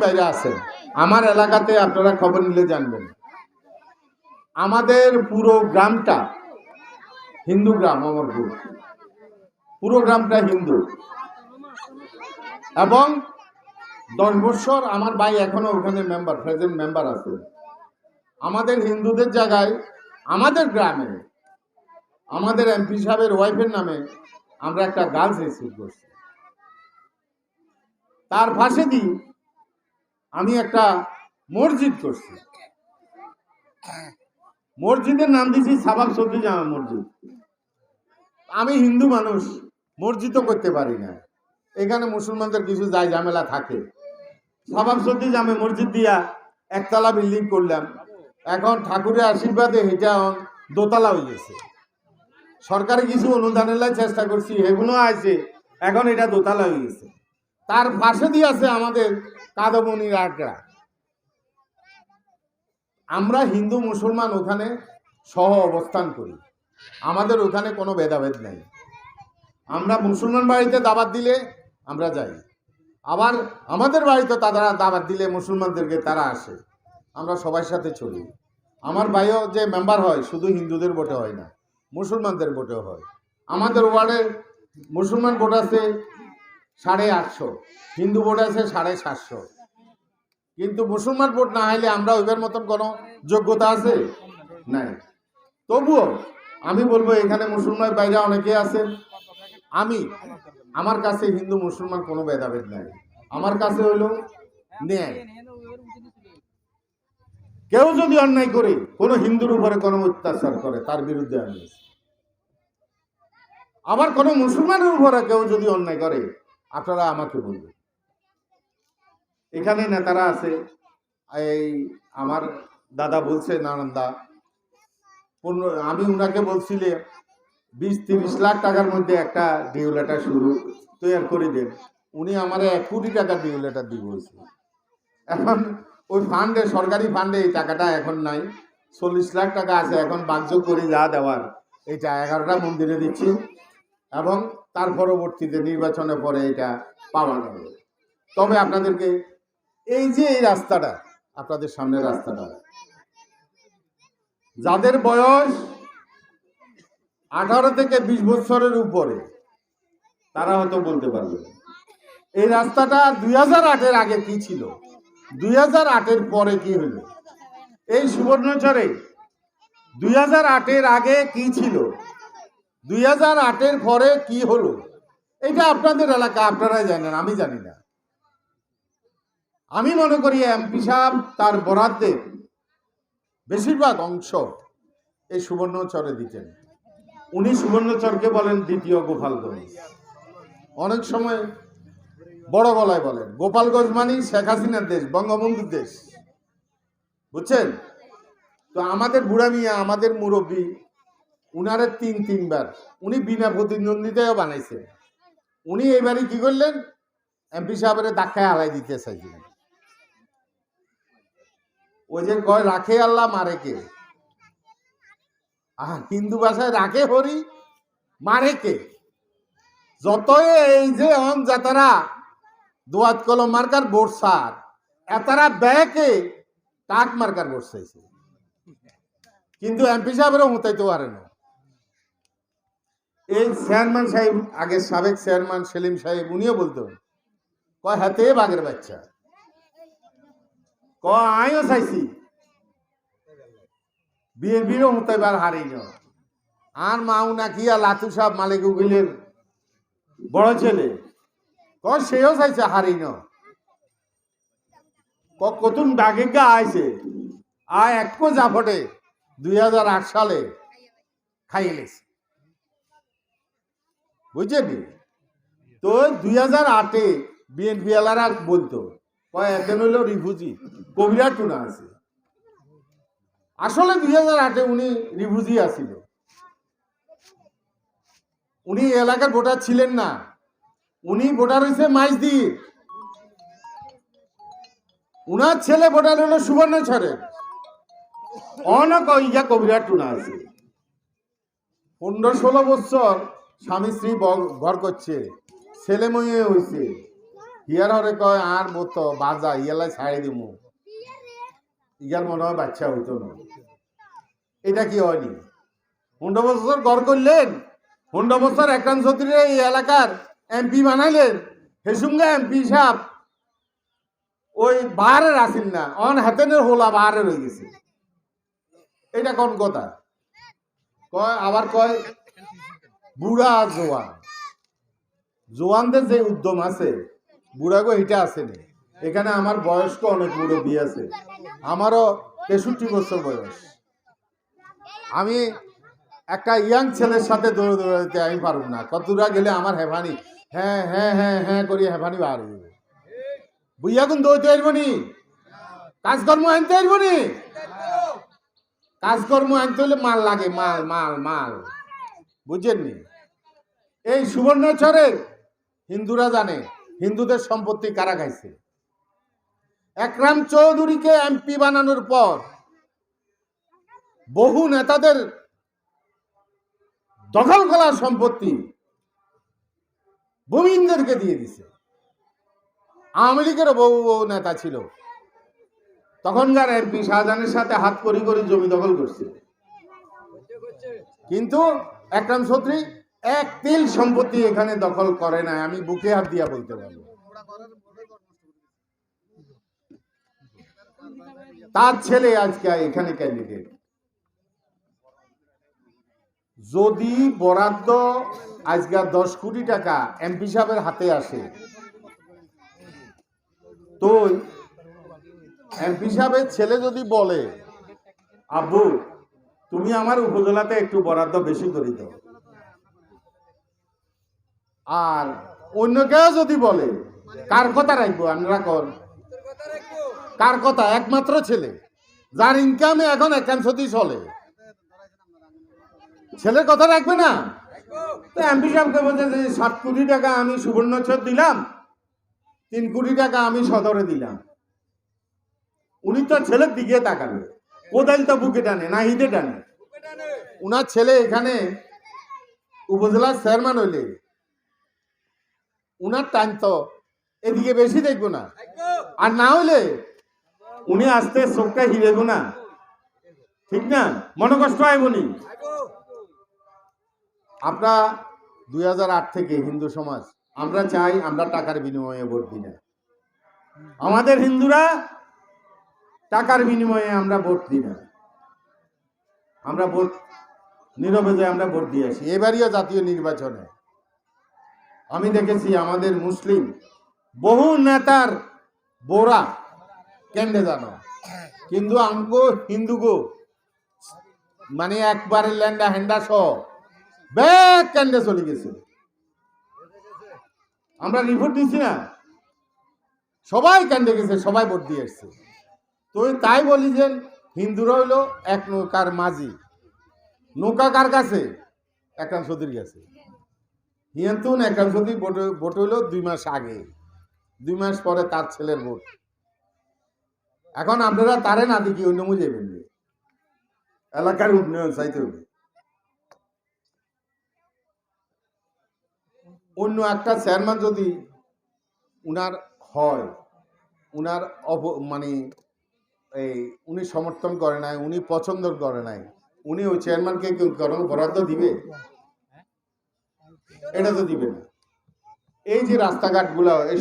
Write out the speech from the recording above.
বাইরে আছেন। আমার এলাকাতে আপনারা খবর নিলে জানবেন। আমাদের পুরো গ্রামটা হিন্দু গ্রাম, অমরপুর। পুরো গ্রামটা হিন্দু। এবং দশ বছর আমার ভাই এখনও ওখানে মেম্বার প্রেজেন্ট মেম্বার আছে। আমাদের হিন্দুদের জায়গায়, আমাদের গ্রামে, আমাদের এমপি সাহেবের ওয়াইফের নামে আমরা একটা গার্লস রিসিভ করছি। তার পাশে দিই আমি একটা মসজিদ করছি। মসজিদের নাম দিয়েছি সাবাব সবজি জামা মসজিদ। আমি হিন্দু মানুষ, মসজিদও করতে পারি না। এখানে মুসলমানদের কিছু যায় ঝামেলা থাকে। সাবাব সবজি জামে মসজিদ দিয়া একতলা বিল্ডিং করলাম। এখন ঠাকুরের আশীর্বাদে এটা দোতলা হয়ে গেছে। সরকারি কিছু অনুদানের চেষ্টা করছি, এগুলো আছে এখন এটা দোতলা হয়ে গেছে। তার পাশে দিয়ে আছে আমাদের কাদমনির আগ্রা। আমরা হিন্দু মুসলমান ওখানে সহ অবস্থান করি। আমাদের ওখানে কোনো ভেদাভেদ নেই। আমরা মুসলমান বাড়িতে দাবাত দিলে আমরা যাই। আবার আমাদের বাড়িতে তারা দাবাত দিলে মুসলমানদেরকে তারা আসে। আমরা সবার সাথে চলি। আমার ভাইও যে মেম্বার হয়, শুধু হিন্দুদের ভোটে হয় না, মুসলমানদের ভোটেও হয়। আমাদের ওয়ার্ডে মুসলমান ভোট আছে সাড়ে আটশো। হিন্দু ভোট আছে সাড়ে সাতশো। কিন্তু মুসলমান ভোট না হলে আমরা ওইবার মতন কোনো যোগ্যতা আছে? নাই। তবুও আমি বলব, এখানে মুসলমান বাইরে অনেকে আছেন। আমি, আমার কাছে হিন্দু মুসলমান কোনো ভেদাভেদ নাই। আমার কাছে হইল ন্যায়। কেউ যদি অন্যায় করে, কোনো হিন্দুর উপরে কোনো অত্যাচার করে, তার বিরুদ্ধে আমি আছি। আবার কোনো মুসলমানের উপরে কেউ যদি অন্যায় করে আপনারা আমাকে বলবেন। এখানে নেতারা আছে, এই আমার দাদা বলছে, নানন্দা আমি উনাকে বলছিলে বিশ, তিরিশ লাখ টাকার মধ্যে একটা ডিউলেটার শুরু তৈরি করে দেন। উনি আমার এক কোটি টাকার ডিউলেটার দিয়ে বলছে। এখন ওই ফান্ডে সরকারি ফান্ডে এই টাকাটা এখন নাই। চল্লিশ লাখ টাকা আছে, এখন বাকযোগ করে যা দেওয়ার। এটা এগারোটা মন্দিরে দিচ্ছি। এবং তার পরবর্তীতে নির্বাচনের পরে এটা পাওয়া যাবে তবে আপনাদেরকে এই যে এই রাস্তাটা, আপনাদের সামনের রাস্তাটা, যাদের বয়স আঠারো থেকে বিশ বছরের উপরে, তারা হয়তো বলতে পারবে। এই রাস্তাটা দুই হাজার আটের আগে কি ছিল? দুই হাজার আটের পরে কি হলো? এই সুবর্ণচরে দুই হাজার আটের আগে কি ছিল? দুই হাজার আটের পরে কি হলো? এটা আপনাদের এলাকা আপনারাই জানেন, আমি জানি না। আমি মনে করি এমপি সাহেব তার বরাদ্দের বেশিরভাগ অংশ এই সুবর্ণচরে দিতেন। উনি সুবর্ণচরকে বলেন দ্বিতীয় গোপালগঞ্জ অনেক সময় বড় গলায় বলেন গোপালগঞ্জ মানে শেখ হাসিনার দেশ, বঙ্গবন্ধুর দেশ। বুঝছেন? তো আমাদের বুড়া মিয়া, আমাদের মুরব্বী উনারে তিন, তিনবার। উনি বিনা প্রতিদ্বন্দ্বিতায়ও বানাইছে উনি এইবারই কি করলেন? এমপি সাহেবের ধাক্কায় হালাই দিতে চাইছিলেন। ওই যে কয়, রাখে আল্লাহ, মারে কে? হিন্দু ভাষায় রাখে হরি, মারে কে? যতই এই যে অন যাতারা দোয়াত কলম মার্কার বোরসার এতারা ব্যাকে টাক মার্কার বসাইছে কিন্তু এমপি সাহেবেরও হতাইতে পারে না। এই চেয়ারম্যান সাহেব, আগে সাবেক চেয়ারম্যান সেলিম সাহেব, উনিও বলতো কয় হাতে বাঘের বাচ্চা? ক আমিও চাইছি। বিএনপিরও হতাইবার হারি ন আর মাও নাকি আর লাতু সাহেব মালিক উকিলের বড় ছেলে? ক সেও চাইছে হারি ন ক কতুন ডাকে গা আইছে। আ এক জাফটে দুই হাজার আট সালে খাইয়ে লেছে। বুঝছেন তো দুই হাজার আটে বিএনপি এলারা বলতো একজন হইল রিফুজি কবিরা টুনা আছে। আসলে দুই হাজার আটে উনি রিফুজি আসিল উনি এলাকার ভোটার ছিলেন না। উনি ভোটার হয়েছে মাইজদির উনার ছেলে ভোটার হলো সুবর্ণচরের অনেক ইয়া কবিরা টুনা আছে। পনেরো ষোলো বছর স্বামী স্ত্রী ঘর করছে, ছেলে মেয়ে হয়েছে হিয়ার হরে কয়, আর মতো বাজা ইয়ালাই ছাড়ি দিমু। ইয়ার মনে হয় বাচ্চা হইতো না। এটা কি হয়নি? হুন্ডা বছর ঘর করলেন, হুন্ডা বছর একরাম চৌধুরী এই এলাকার এমপি বানাইলেন। হেসুঙ্গা এমপি সাহেব ওই বাহারের আসিল না, অন হাতেনের হোলা বাহারে রয়ে গেছে। এটা কোন কথা? কয়, আবার কয় বুড়া জোয়ান। জোয়ানদের যে উদ্যম আছে বুড়াগো এটা আছে না। এখানে আমার বয়স্ক অনেক বুড়ো বিয়ে আছে। আমারও তেষট্টি বছর বয়স। আমি একটা ইয়াং ছেলের সাথে দৌড়ে দৌড়াতে আমি পারব না। কতদূরা গেলে আমার হেফানি হ্যাঁ হ্যাঁ হ্যাঁ হ্যাঁ করি হেফানি বার যাবে বুইয়া কোন দৌড়তে আসব নি? কাজকর্ম আনতে আসব নি? কাজকর্ম আনতে হলে মাল লাগে, মাল মাল মাল। বুঝছেননি এই সুবর্ণচরের হিন্দুরা জানে, হিন্দুদের সম্পত্তি কারা খাইছে? একরাম চৌধুরীকে এমপি বানানোর পর বহু নেতাদের দখল করার সম্পত্তি ভূমিনদেরকে দিয়ে দিছে। আওয়ামী লীগেরও বহু বহু নেতা ছিল। তখনকার এমপি শাহজাহানের সাথে হাত করি করি জমি দখল করছে কিন্তু একরাম চৌধুরী এক তিল সম্পত্তি এখানে দখল করে নাই, আমি বুকে হাত দিয়া বলতে পারব। তার ছেলে আজকে এখানে ক্যান্ডিডেট যদি বরাদ্দ আজকে দশ কোটি টাকা এমপি সাহেবের হাতে আসে, তো এমপি সাহেবের ছেলে যদি বলে, আব্বু, তুমি আমার উপজেলাতে একটু বরাদ্দ বেশি করে দাও। আর অন্য কেউ যদি বলে, কার কথা রাখব আমরা কর কার কথা? একমাত্র ছেলে। যার ইনকামে এখন একাংশতেই চলে। ছেলের কথা রাখবে না? এমপি সাহেবকে বলছে যে, সাত কোটি টাকা আমি সুবর্ণচর দিলাম, তিন কোটি টাকা আমি সদরে দিলাম। উনি তো ছেলের দিকে তাকাবে। কোদাল তো বুকে টানে, না হিদে টানে। উনার ছেলে এখানে উপজেলার চেয়ারম্যান হইলে উনার টাইম তো। এদিকে বেশি দেখব না। আর না হইলে উনি আসতে চোখটা হিরেবো না। ঠিক না? মনে কষ্ট আইবনি আমরা দুই হাজার আট থেকে হিন্দু সমাজ, আমরা চাই আমরা টাকার বিনিময়ে ভোট দিই না। আমাদের হিন্দুরা টাকার বিনিময়ে আমরা ভোট দিই না। আমরা ভোট, নীরবে যে আমরা ভোট দিয়ে আসি। এবারইও জাতীয় নির্বাচনে। আমি দেখেছি আমাদের মুসলিম বহু নেতার বোরা কেন্দ্রে জানো কিন্তু আমগো হিন্দুগো মানে একবারে ল্যান্ডা হ্যান্ডা সহ ব্যাগ কেন্দ্রে চলে গেছে। আমরা রিপোর্ট দিচ্ছি না। সবাই কেন্দ্রে গেছে, সবাই ভোট দিয়ে এসছে তো তাই বলি যে হিন্দুরা হইল এক নৌকার মাঝি। নৌকা কার কাছে? একরাম সদির কাছে। হিয়ান্তুন সদি ভোট ভোট হইল দুই মাস আগে। দুই মাস পরে তার ছেলের ভোট। এখন আপনারা তারে না দেখি অন্য বেনবে এলাকার উন্নয়ন চাইতে হবে। অন্য একটা চেয়ারম্যান যদি উনার হয়, উনার অপ মানে এই উনি সমর্থন করে নাই, উনি পছন্দ করে নাই, উনি ওই চেয়ারম্যানকে কেউ কোনো বরাদ্দ দিবে? এটা তো দিবে না। এই যে রাস্তাঘাটগুলো এই